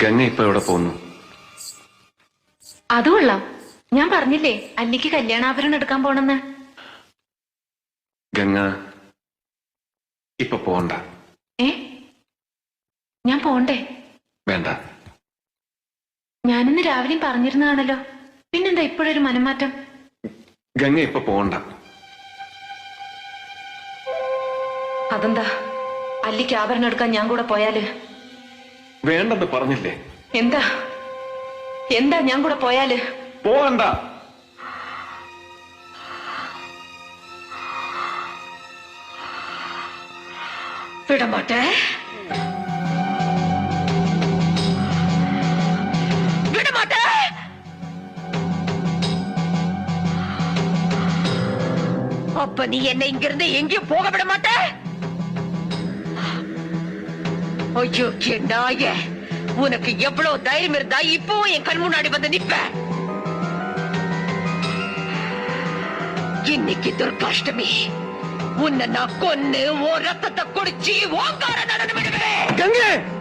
ഗംഗ ഇപ്പൊ എവിടെ പോകുന്നു? അത് കൊള്ളാം. ഞാൻ പറഞ്ഞില്ലേ അല്ലിക്ക് കല്യാണാഭരണം എടുക്കാൻ പോണെന്ന്. ഗംഗ ഇപ്പൊ പോണ്ട. ഏ? ഞാൻ പോണ്ടേ? വേണ്ട. ഞാനിന്ന് രാവിലെയും പറഞ്ഞിരുന്നതാണല്ലോ. പിന്നെന്താ ഇപ്പോഴൊരു മനംമാറ്റം? ഗംഗ ഇപ്പൊ പോണ്ട. അതെന്താ? അല്ലിക്ക് ആഭരണം എടുക്കാൻ ഞാൻ കൂടെ പോയാൽ? വേണ്ടെന്ന് പറഞ്ഞില്ലേ എന്താ എന്താ ഞാൻ കൂടെ പോയാല് പോകണ്ട വിടമാട്ടെ விடமாட்டே அப்ப நீ என்னை இங்கிருந்து எங்கேயும் போக விட மாட்ட ஐயோ என் நாய. உனக்கு எவ்வளவு தைரியம் இருந்தா இப்பவும் என் கண் முன்னாடி வந்து நிப்ப. இன்னைக்கு துர்காஷ்டமி. உன்னை நான் கொன்னு ஓ ரத்தத்தை குடிச்சு ஓங்கார நடனம் விடுவேன்